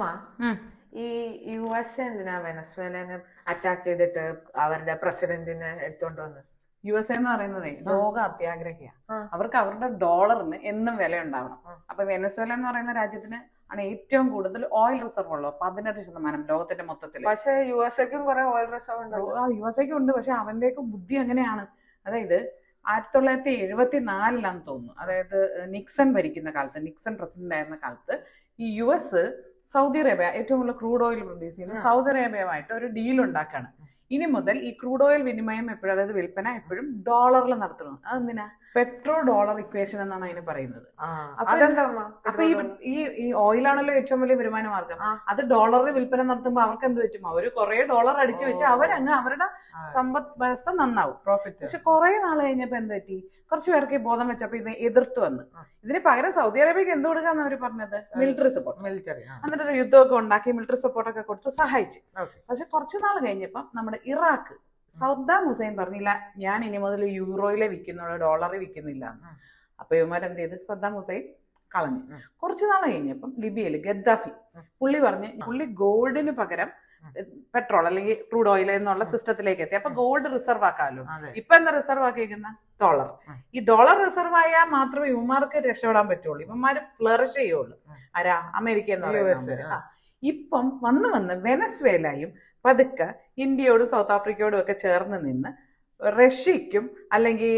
ഉമ്മ ഈ U S എന്തിനാ വെനസ്വേലനെ അറ്റാക്ക് ചെയ്തിട്ട് അവരുടെ പ്രസിഡന്റിനെ എടുത്തോണ്ട് വന്ന്? യു എസ് എന്ന് പറയുന്നതേ ലോക അത്യാഗ്രഹിയാ. അവർക്ക് അവരുടെ ഡോളറിന് എന്നും വില ഉണ്ടാവണം. അപ്പൊ വെനസ്വേല എന്ന് പറയുന്ന രാജ്യത്തിന് ആണ് ഏറ്റവും കൂടുതൽ ഓയിൽ റിസർവ് ഉള്ളത്. പതിനെട്ട് ശതമാനം ലോകത്തിന്റെ മൊത്തത്തിൽ പക്ഷേ യു എസ് എക്കും കുറെ ഓയിൽ റിസർവ് ഉണ്ട്. യു എസ് എക്കും ഉണ്ട്. പക്ഷെ അവന്റെയൊക്കെ ബുദ്ധി അങ്ങനെയാണ്. അതായത് ആയിരത്തി തൊള്ളായിരത്തി എഴുപത്തി നാലിലാന്ന് തോന്നുന്നു. അതായത് നിക്സൺ ഭരിക്കുന്ന കാലത്ത് നിക്സൺ പ്രസിഡന്റ് ആയിരുന്ന കാലത്ത് ഈ യു എസ് സൗദി അറേബ്യ ഏറ്റവും കൂടുതൽ ക്രൂഡ് ഓയിൽ പ്രൊഡ്യൂസ് ചെയ്യുന്ന. സൗദി അറേബ്യയുമായിട്ട് ഒരു ഡീൽ ഉണ്ടാക്കുകയാണ് ഇനി മുതൽ ഈ ക്രൂഡ് ഓയിൽ വിനിമയം എപ്പോഴും അതായത് വിൽപ്പന എപ്പോഴും ഡോളറിൽ നടത്തണം അതെന്തിനാ? പെട്രോ ഡോളർ ഇക്വേഷൻ എന്നാണ് അതിന് പറയുന്നത്. അപ്പൊ? ഈ ഈ ഓയിലാണല്ലോ ഏറ്റവും വലിയ വരുമാന മാർഗം അത് ഡോളറിൽ വിൽപ്പന നടത്തുമ്പോൾ അവർക്ക് എന്ത് പറ്റും? അവർ കുറെ ഡോളർ അടിച്ചു വെച്ച്. അവരങ്ങ് അവരുടെ സമ്പദ് വ്യവസ്ഥ നന്നാവും. പ്രോഫിറ്റ് പക്ഷെ കുറെ നാൾ കഴിഞ്ഞപ്പോ എന്ത് പറ്റി? കുറച്ച് പേർക്ക് ഈ ബോധം വെച്ചപ്പോ ഇത് എതിർത്ത് വന്ന്. ഇതിന് പകരം സൗദി അറേബ്യക്ക് എന്ത് കൊടുക്കാന്ന് അവർ പറഞ്ഞത്? മിലിറ്ററി സപ്പോർട്ട് മിലിറ്ററി എന്നിട്ട് ഒരു യുദ്ധമൊക്കെ ഉണ്ടാക്കി മിലിറ്ററി സപ്പോർട്ടൊക്കെ കൊടുത്ത് സഹായിച്ചു. പക്ഷെ കുറച്ച് നാൾ കഴിഞ്ഞപ്പം നമ്മുടെ ഇറാഖ് സദ്ദാം ഹുസൈൻ പറഞ്ഞില്ല ഞാൻ ഇനി മുതൽ യൂറോയിലെ വിൽക്കുന്നുള്ളൂ ഡോളറിൽ വിൽക്കുന്നില്ല അപ്പൊ ഇവന്മാർ ഇവന്മാരെന്ത് ചെയ്ത്? സദ്ദാം ഹുസൈൻ കളഞ്ഞു. കുറച്ചു നാൾ കഴിഞ്ഞപ്പം ലിബിയയിൽ ഗദ്ദാഫി. പുള്ളി പറഞ്ഞ് പുള്ളി ഗോൾഡിന് പകരം പെട്രോൾ അല്ലെങ്കിൽ ക്രൂഡ് ഓയിൽ എന്നുള്ള സിസ്റ്റത്തിലേക്ക് എത്തി. അപ്പൊ ഗോൾഡ് റിസർവ് ആക്കാമല്ലോ. ഇപ്പൊ എന്താ റിസർവ് ആക്കിയിരിക്കുന്ന ഡോളർ. ഈ ഡോളർ റിസർവ് ആയാൽ മാത്രമേ ഇവന്മാർക്ക് രക്ഷപ്പെടാൻ പറ്റുള്ളൂ. ഇവന്മാര് ഫ്ലറിഷ് ചെയ്യുള്ളൂ. ആരാ? അമേരിക്ക എന്ന് ഇപ്പം വന്ന് വന്ന് വെനസ്വേലയും പതുക്കെ ഇന്ത്യയോടും സൗത്ത് ആഫ്രിക്കയോടും ഒക്കെ ചേർന്ന് നിന്ന് റഷ്യയ്ക്കും അല്ലെങ്കിൽ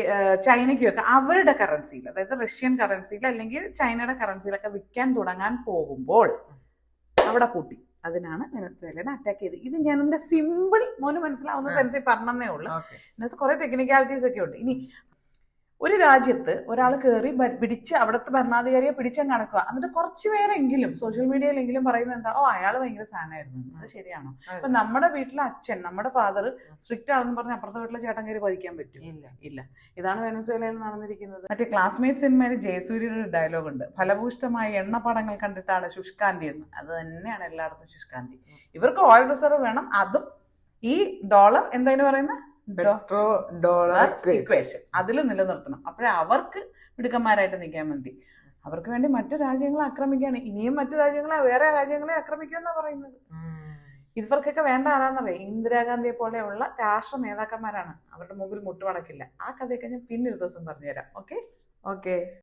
ചൈനയ്ക്കും ഒക്കെ അവരുടെ കറൻസിയിൽ അതായത് റഷ്യൻ കറൻസിയിൽ അല്ലെങ്കിൽ ചൈനയുടെ കറൻസിയിലൊക്കെ വിൽക്കാൻ തുടങ്ങാൻ പോകുമ്പോൾ അവിടെ പൂട്ടി അതിനാണ് വെനസ്വേലനെ അറ്റാക്ക് ചെയ്തത്. ഇത് ഞാൻ എന്റെ സിമ്പിൾ മോന് മനസ്സിലാവുന്ന. സെൻസിൽ പറഞ്ഞതേ ഉള്ളൂ. ഇന്നത്തെ ഇതിനകത്ത് കുറെ ടെക്നിക്കാലിറ്റീസ് ഒക്കെ ഉണ്ട്. ഇനി ഒരു രാജ്യത്ത് ഒരാൾ കയറി പിടിച്ച് അവിടുത്തെ ഭരണാധികാരിയെ പിടിച്ചാൽ നടക്കുക എന്നിട്ട് കുറച്ച് പേരെങ്കിലും സോഷ്യൽ മീഡിയയിലെങ്കിലും പറയുന്നത് എന്താ ഓ അയാൾ ഭയങ്കര സാധനമായിരുന്നു അത് ശരിയാണോ? അപ്പൊ നമ്മുടെ വീട്ടിലെ അച്ഛൻ നമ്മുടെ ഫാദർ സ്ട്രിക്റ്റ് ആണെന്ന് പറഞ്ഞ് അപ്പുറത്തെ വീട്ടിലെ ചേട്ടൻ കയറി ഭരിക്കാൻ പറ്റും. ഇല്ല. ഇല്ല. ഇതാണ് വെനസ്വേലയിൽ നടന്നിരിക്കുന്നത്. മറ്റേ ക്ലാസ്മേറ്റ് സിനിമയിൽ ജയസൂര്യയുടെ ഒരു ഡയലോഗ് ഉണ്ട്. ഫലഭൂഷ്ടമായ എണ്ണ പടങ്ങൾ കണ്ടിട്ടാണ് ശുഷ്കാന്തി എന്ന്. അത് തന്നെയാണ് എല്ലായിടത്തും ശുഷ്കാന്തി. ഇവർക്ക് ഓയിൽ റിസർവ് വേണം. അതും ഈ ഡോളർ എന്തായാലും പറയുന്നത് പെട്രോ ഡോളർ ഇക്വേഷൻ അതിൽ നിലനിർത്തണം. അപ്പോഴേ അവർക്ക് മിടുക്കന്മാരായിട്ട് നിൽക്കാൻ മതി. അവർക്ക് വേണ്ടി മറ്റു രാജ്യങ്ങളെ ആക്രമിക്കുകയാണ് ഇനിയും മറ്റു രാജ്യങ്ങളെ വേറെ രാജ്യങ്ങളെ ആക്രമിക്കുമെന്നാണ് പറയുന്നത്. ഇവർക്കൊക്കെ വേണ്ട ആരാന്നറിയാം? ഇന്ദിരാഗാന്ധിയെ പോലെയുള്ള രാഷ്ട്ര നേതാക്കന്മാരാണ്. അവരുടെ മുമ്പിൽ മുട്ടുമടക്കില്ല. ആ കഥയൊക്കെ ഞാൻ പിന്നൊരു ദിവസം പറഞ്ഞുതരാം. ഓക്കെ? ഓക്കെ.